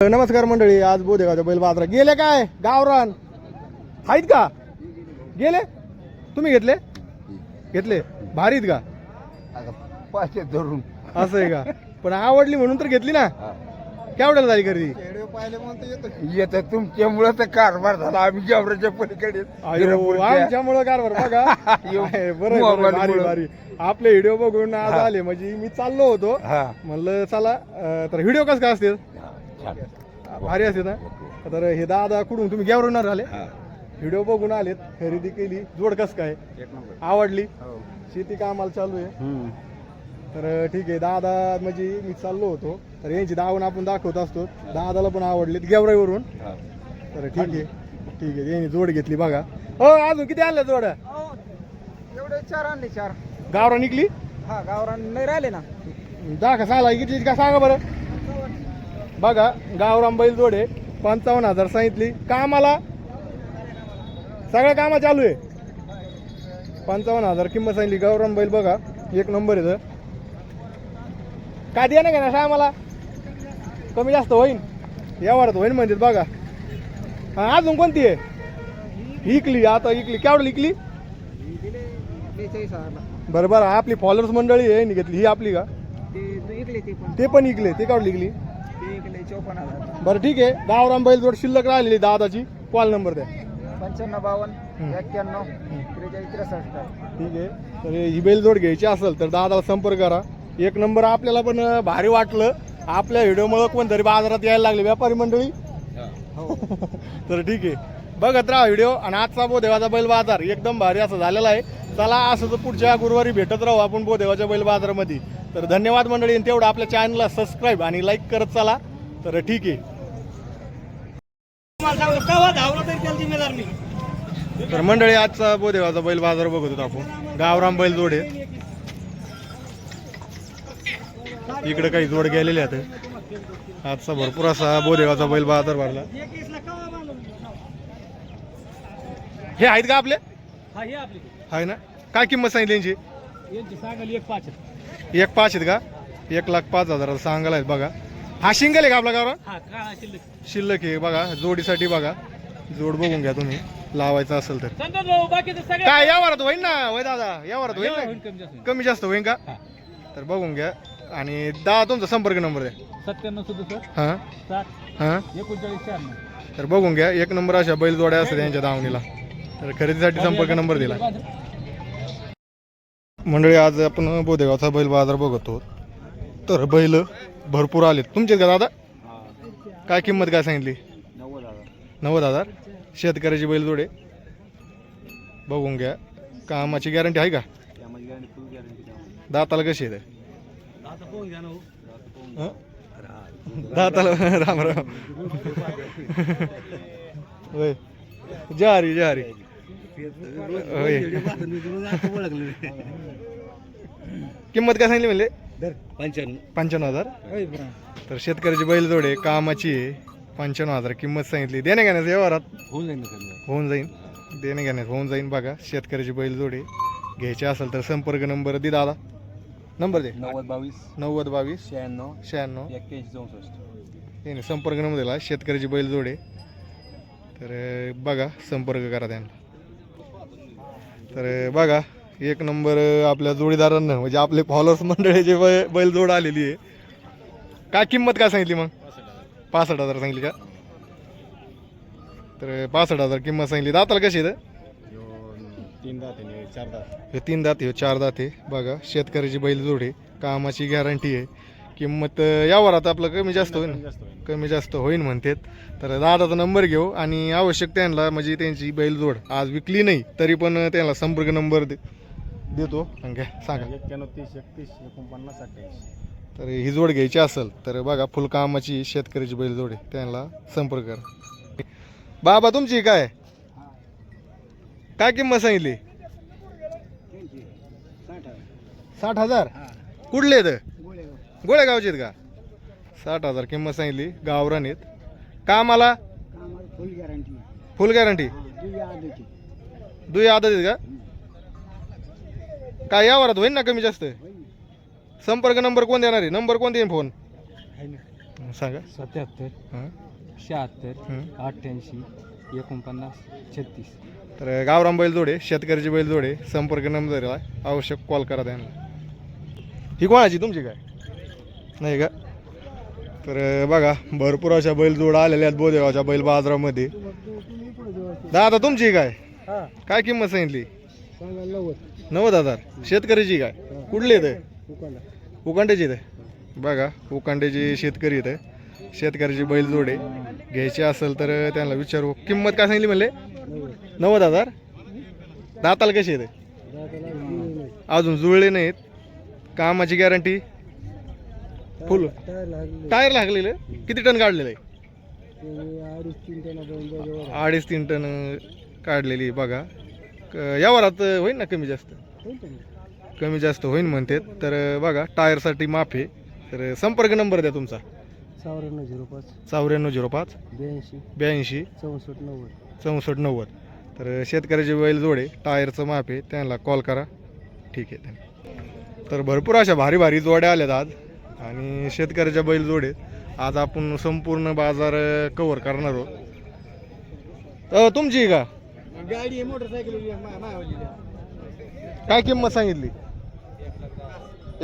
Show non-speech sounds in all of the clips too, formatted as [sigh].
नमस्कार मंडळी आज बोधेगावच्या बैल बाजारात गेले काय? गावरान. आहेत का? गेले? तुम्ही घेतले? घेतले. भारीत का? पाचशे धरून. असं आहे का? पण आवडली म्हणून तर घेतली ना? केवढ्याला झाली खरेदी? येत तुमच्यामुळे तर कारभार झाला. आम्ही जेवढ्याच्या पलीकडे आमच्यामुळं कारभार बघा. [laughs] बरं भारी. भारी. आपले व्हिडिओ बघून आज. आले. म्हणजे मी चाललो होतो. हा. म्हणलं चला तर व्हिडिओ कसं काय असतील? छान. भारी असते ना? तर हे दादा कुठून तुम्ही गॅवरणार आले? हा. व्हिडिओ बघून आलेत खरेदी केली. जोड कस काय? एक नंबर. आवडली? हो. शेती कामाला चालू आहे. तर ठीक आहे दादा म्हणजे मी चाललो होतो. तर यांची दावण आपण दाखवत असतो. दादाला पण आवडली गेवराईवरून. हा. तर ठीक आहे. ठीक आहे यांनी जोड घेतली बघा. हो अजून किती आणल्या जोड? एवढे चार आणले चार. गावरा निघली? हा गावरान नाही राहिले ना. दाखा सांगा किती का सांगा बरं. बघा गावराम बैल जोड आहे पंचावन्न हजार सांगितली. कामाला? सगळं कामा चालू आहे. पंचावन्न हजार किंमत सांगितली. गावराम बैल बघा एक नंबर आहे तर. काय द्या ना का ना मला कमी जास्त होईन. यावर होईन म्हणजे बघा. हा अजून कोणती आहे? इकली आता इकली. केवढं इकली? बरं बरं आपली फॉलोअर्स मंडळी आहे निघतली. ही आपली का? ते पण. इकले ते काढली इकली ते विकले चौपन्न हजार बरं ठीक आहे. गावराम बैल जोड शिल्लक राहिलेली दादाची. कॉल नंबर द्या. पंच्याण्णव बावन्न. एक्क्याण्णव त्रेचाळीस त्रेसष्ट. ठीक आहे. तर ही बैल जोड घ्यायची असेल तर दादाला संपर्क करा. एक नंबर आपल्याला पण भारी वाटलं. आपल्या व्हिडिओमुळं कोणतरी बाजारात यायला लागले व्यापारी मंडळी. [laughs] तर ठीक आहे. बघत राहा व्हिडिओ आणि आजचा बोदेवाचा बैल बाजार एकदम भारी असं झालेला आहे. चला असं तर पुढच्या गुरुवारी भेटत राहू आपण बोदेवाच्या बैल बाजारामध्ये. तर धन्यवाद मंडळी आणि तेवढं आपल्या चॅनलला सबस्क्राईब आणि लाईक करत चला. तर ठीक आहे. तर मंडळी आजचा बोदेवाचा बैल बाजार बघत होतो आपण. गावराम बैल जोडे इकडे काही जोड गेलेले आहेत. आजचा भरपूर असा बोदेवाचा बैल बाजार भरला. हे आहेत का आपले? आहे ना? काय किंमत सांगितली यांची? एक पाच आहेत का? एक लाख पाच हजार सांगायला आहेत बघा. हा शिंगल आहे का आपला गावरा? हा काळा शिल्लक. शिल्लक आहे बघा जोडीसाठी बघा. जोड बघून घ्या तुम्ही लावायचा असेल तर. संतोष भाऊ बाकीचं सगळं काय यावरात होईन ना? वय दादा यावरात होईन ना? कमी जास्त कमी जास्त होईन का? तर बघून घ्या. आणि दादा तुमचा संपर्क नंबर द्या सत्त्याण्णव सदुसष्ट हां? सात. हां? एकोणचाळीस शहाण्णव. तर बघून घ्या एक नंबर अशा बैल जोड्या असतात यांच्या दावणीला. तर खरेदीसाठी संपर्क नंबर दिला. मंडळी आज आपण बोदेगावचा बैल बाजार बघतो. तर बैल भरपूर आलेत. तुमचे का दादा? काय किंमत काय सांगितली? नव्वद हजार. नव्वद हजार? शेतकऱ्याची बैल जोडे बघून घ्या. कामाची गॅरंटी आहे का? त्यामध्ये गॅरंटी फुल गॅरंटी दाताला कशी आहे ते? हं? दाताला राम राम. होय. जहारी जहारी. होय. किंमत काय सांगली म्हणले? पंच्याण्णव. पंच्याण्णव हजार? तर शेतकऱ्याची बैल जोडे कामाची आहे. पंच्याण्णव हजार किंमत सांगितली. देणे व्यवहारात? होऊन जाईल ना होऊन जाईन. देणे होऊन जाईन बघा. शेतकऱ्याची बैल जोडे घ्यायचे असेल तर संपर्क नंबर दे दादा. नंबर दे. नव्वद बावीस. नव्वद बावीस. शहाण्णव. शहाण्णव. एक्क्याऐंशी चौसष्ट. नाही संपर्क नंबर दिला. शेतकऱ्याची बैल जोडे तर बघा संपर्क करा त्यांना. तर बघा एक नंबर आपल्या जोडीदारांना म्हणजे आपले फॉलोअर्स मंडळीचे बै बैल जोड आलेली आहे. काय किंमत काय सांगितली मग? पासष्ट हजार सांगितली का? तर पासष्ट हजार किंमत सांगितली. दाताला कशी आहे तीन दात आहे चार दात हे तीन दात हे चार दात आहे बघा शेतकऱ्याची बैल जोडे कामाची गॅरंटी आहे. किंमत यावर आता आपलं कमी जास्त होईल कमी जास्त होईन म्हणतात. तर दादाचा नंबर घेऊ आणि आवश्यक त्यांना म्हणजे त्यांची बैल जोड आज विकली नाही तरी पण त्यांना संपर्क नंबर दे. देतो. घ्या सांगा. एक्क्याण्णव तीस एकतीस एकोणपन्नास अठ्ठावीस. तर ही जोड घ्यायची असेल तर बघा फुल कामाची शेतकऱ्याची बैल जोड आहे त्यांना संपर्क करा. बाबा तुमची काय? काय किंमत सांगितली? साठ हजार. कुठले आहेत? गोळेगावचे आहेत का? साठ हजार किंमत सांगितली गावरान आहेत कामाला फुल गॅरंटी फुल गॅरंटी दुई आदत आहेत का? काय यावरात होईल ना कमी जास्त? संपर्क नंबर कोण देणार आहे? नंबर कोण देईन फोन? सांगा. सत्याहत्तर हां. शहात्तर. अठ्ठ्याऐंशी एकोणपन्नास छत्तीस. तर गावराम बैलजोडे शेतकऱ्याची बैलजोडे संपर्क नंबरला आवश्यक कॉल करा त्यांना. ही कोणाची तुमची काय? नाही का? तर बघा भरपूर अशा बैलजोडा आलेल्या आहेत बोदेगावच्या बैल बाजारामध्ये. दादा तुमची काय? काय किंमत सांगितली? नव्वद. नव्वद हजार. शेतकऱ्याची काय? कुठली येते उकांडा उकांड्याची इथे. बघा उकांड्याची शेतकरी इथे. शेतकऱ्याची बैलजोडे घ्यायची असेल तर त्यांना विचारू. किंमत काय सांगितली म्हणले? नव्वद हजार. दाताला कशी येते अजून जुळले नाहीत. कामाची गॅरंटी फुल टायर लागलेलं. किती टन काढलेलं आहे? अडीच तीन टन काढलेली बघा. क- या वरात होईल ना कमी जास्त? कमी जास्त होईल म्हणते तर बघा टायरसाठी माफ आहे. तर संपर्क नंबर द्या तुमचा. चौऱ्याण्णव झिरो पाच. चौऱ्याण्णव झिरो पाच. ब्याऐंशी. ब्याऐंशी. चौसष्ट नव्वद. चौसष्ट नव्वद. तर शेतकऱ्याचे बैल जोडे टायरचं माप आहे. त्यांना कॉल करा. ठीक आहे. तर भरपूर अशा भारी भारी जोड्या आल्यात आज. आणि शेतकऱ्याच्या बैल जोडे. आज आपण संपूर्ण बाजार कव्हर करणार आहोत. तुमची का? गाडी मोटरसायकल काय किंमत सांगितली?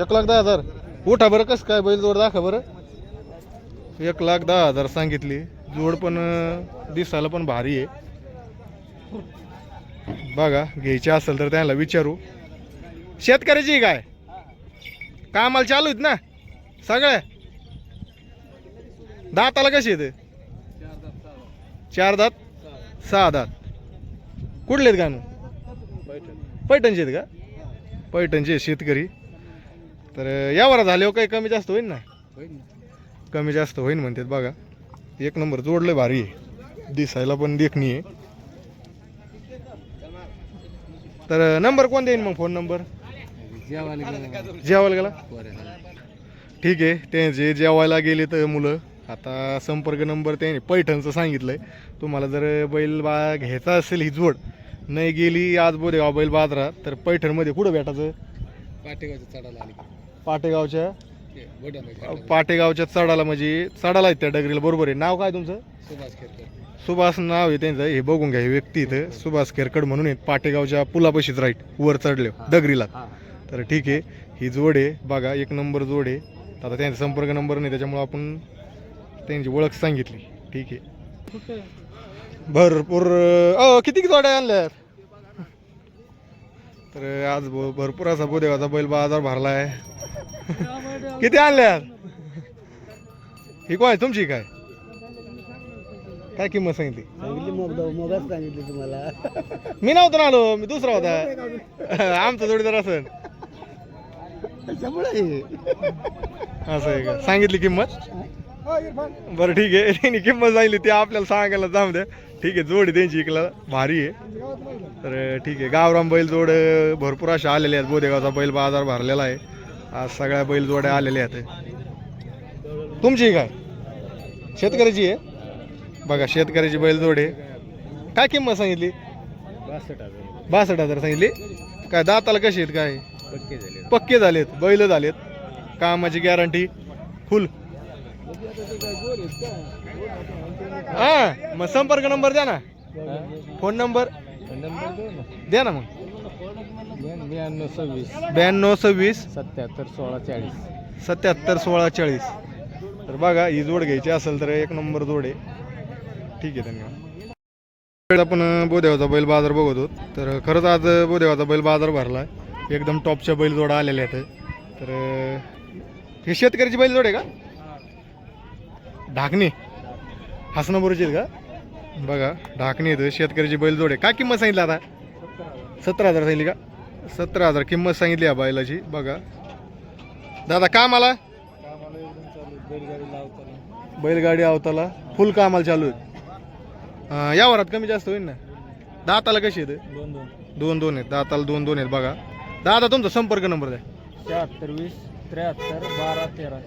एक लाख दहा हजार. उठा बरं कसं काय बैल जोड दाखा बरं. एक लाख दहा हजार सांगितली. जोड पण दिसायला पण भारी आहे. बघा घ्यायची असेल तर त्यांना विचारू. शेतकऱ्याची आहे काय? कामाला चालू आहेत ना? सगळ्या? दाताला कशी येते चार दात? सहा दात. कुठले आहेत गाणं पैठणचे आहेत का? पैठणचे आहेत शेतकरी. तर यावर झाले काही कमी जास्त होईल ना? कमी जास्त होईल म्हणतात बघा. एक नंबर जोडलं भारी आहे. दिसायला पण देखणी आहे. तर नंबर कोण देईन मग फोन नंबर जेवायला गेला. ठीक आहे. ते जे जेवायला गेले तर मुलं. आता संपर्क नंबर त्याने पैठणचं सांगितलंय. तुम्हाला जर बैल बा घ्यायचा असेल ही जोड नाही गेली आज बोदेगाव बैल बाजारात तर पैठणमध्ये कुठं भेटायचं? पाटेगावच्या चढायला आली पाटेगावच्या? पाटेगावच्या चढाला म्हणजे चढाला आहेत त्या डगरीला बरोबर आहे. नाव काय तुमचं? सुभाष खेरकर. सुभाष नाव आहे त्यांचं. हे बघून घ्या हे व्यक्ती इथं. सुभाष केरकड म्हणून आहेत. पाटेगावच्या पुलापाशीच राईट वर चढले डगरीला. हा. तर ठीक आहे ही जोड आहे. बघा एक नंबर जोड आहे. आता त्यांचा संपर्क नंबर नाही त्याच्यामुळे आपण त्यांची ओळख सांगितली. ठीक आहे. भरपूर अ किती जोड्या आणल्यात? तर आज भ- भरपूर असा बोदेगाचा बैल बाजार भरला आहे किती आणल्यात? ही कोण आहे तुमची काय? काय किंमत सांगितली? सांगितली मग मगच सांगितली तुम्हाला. मी नव्हतो ना आलो मी दुसरा होता. आमचा जोडीदार असेल. असं आहे का? सांगितली किंमत? बरं ठीक आहे. [laughs] त्यांनी किंमत सांगितली ती आपल्याला सांगायला जाऊ द्या. ठीक आहे जोड आहे त्यांची इकला भारी आहे. तर ठीक आहे. गावराम बैल जोड भरपूर अशा आलेल्या आहेत. बोदेगावचा बैल बाजार भरलेला आहे. आज सगळ्या बैल जोड्या आलेल्या आहेत. तुमची काय? शेतकऱ्याची आहे? बघा शेतकऱ्याची बैल जोड आहे. काय किंमत सांगितली? बासष्ट हजार. सांगितली. काय दाताला कशी आहेत काय? पक्के झाले. पक्के झालेत बैल झालेत. कामाची गॅरंटी फुल हा मग संपर्क नंबर द्या ना. Phone number. द्या ना मग. ब्याण्णव सव्वीस. ब्याण्णव सव्वीस. सत्याहत्तर सोळा चाळीस. सत्याहत्तर सोळा चाळीस. तर बघा ही जोड घ्यायची असेल तर एक नंबर जोड आहे. ठीक आहे धन्यवाद. आपण बोदेवाचा बैल बाजार बघत. होत तर खरंच आज बोदेवाचा बैल बाजार भरला एकदम टॉपच्या बैल जोडा आलेल्या आहेत. तर हे शेतकऱ्याची बैल जोड आहे का? ढाकणी? हसणं आहेत का? बघा ढाकणी येतं शेतकऱ्याची बैलजोड. आहे काय किंमत सांगितली आता? सतरा हजार सांगितली का? सतरा हजार. किंमत सांगितली या बैलाची. बघा. दादा कामाला बैलगाडी बैलगाडी आवताला फुल कामाला चालू आहे या वरात कमी जास्त होईल ना? दाताला कशी येते? दोन दोन दोन दोन आहेत. दाताला दोन दोन आहेत. बघा. दादा तुमचा संपर्क नंबर द्या. शहात्तर वीस त्र्याहत्तर बारा तेरा.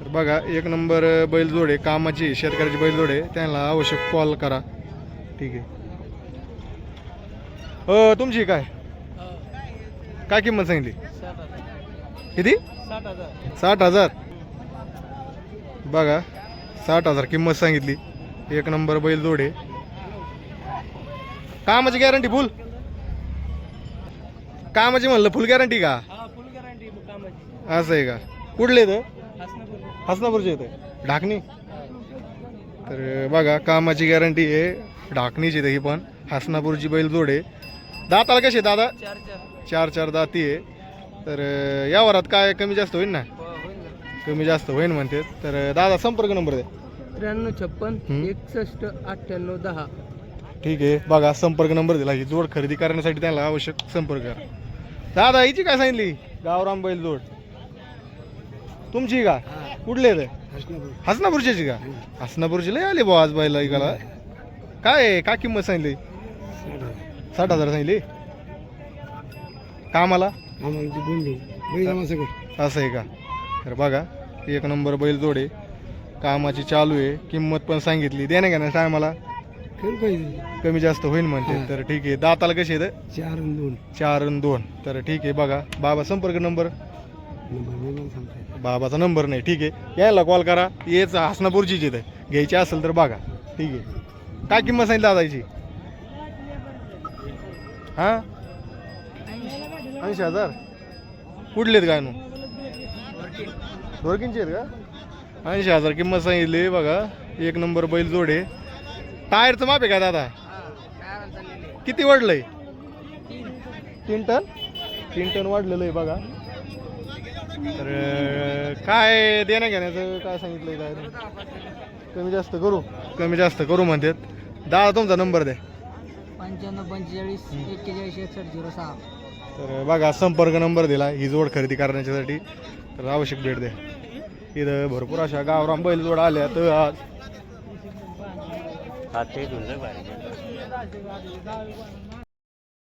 तर बघा एक नंबर बैल जोडे कामाची शेतकऱ्याची बैल जोडे त्यांना आवश्यक कॉल करा. ठीक आहे. हो तुमची काय? काय किंमत सांगितली? किती? साठ हजार. बघा साठ हजार किंमत सांगितली. एक नंबर बैल जोडे कामाची गॅरंटी फुल कामाची म्हणलं फुल गॅरंटी का? हा फुल गॅरंटी कामाची. असं आहे का? कुठले तर हसनापूर हसनापूरचे येते ढाकणी? तर बघा कामाची गॅरंटी आहे. ढाकणीची आहे ही पण. हसनापूरची बैल जोडे. दाताला कसे दादा? चार चार चार चार दाती आहे. तर या वरात काय कमी जास्त होईल ना? कमी जास्त होईल म्हणते. तर दादा संपर्क नंबर द्या त्र्याण्णव छप्पन. एकसष्ट अठ्ठ्याण्णव दहा. ठीक आहे. बघा संपर्क नंबर दिला. ही जोड खरेदी करण्यासाठी त्याला आवश्यक संपर्क करा. दादा हिची काय सांगितली? गावराम बैल जोड. तुमची का? कुठले ते? हसनापूरची का? हसनापूरची लय आली बुवा आज बैल ऐकायला. काय आहे? काय किंमत सांगितली? साठ हजार सांगितली? कामाला? असं आहे का? तर बघा एक नंबर बैल जोडे. कामाची चालू आहे. किंमत पण सांगितली. दे ना का टायमाला. कमी जास्त होईल म्हणते. तर ठीक आहे. दाताला कसे आहेत? चार दोन. चार आणि दोन. तर ठीक आहे. बघा बाबा संपर्क नंबर? बाबाचा नंबर नाही ठीक आहे. यायला कॉल करा. येच हसनापूरची जिथे घ्यायची असेल तर बघा. ठीक आहे. काय किंमत सांगितली दादाची? हां? ऐंशी हजार? कुठलेत आहेत काय नू ढोरकिनचे आहेत का? ऐंशी हजार किंमत सांगितली बघा. एक नंबर बैल जोडे. टायरचं माप आहे का दादा? किती वाढलंय? तीन टन? तीन टन वाढलेलं आहे बघा. तर काय देण्या घेण्याचं काय सांगितलंय काय कमी जास्त करू. कमी जास्त करू म्हणतात. दादा तुमचा नंबर द्या. पंच्याण्णव पंचेचाळीस एक्केचाळीस एकसष्ट झिरो सहा. तर बघा संपर्क नंबर दिला ही जोड खरेदी करण्याच्यासाठी. तर आवश्यक भेट द्या. इथं भरपूर अशा गावराम बैल जोड आल्या तर आज. हा ते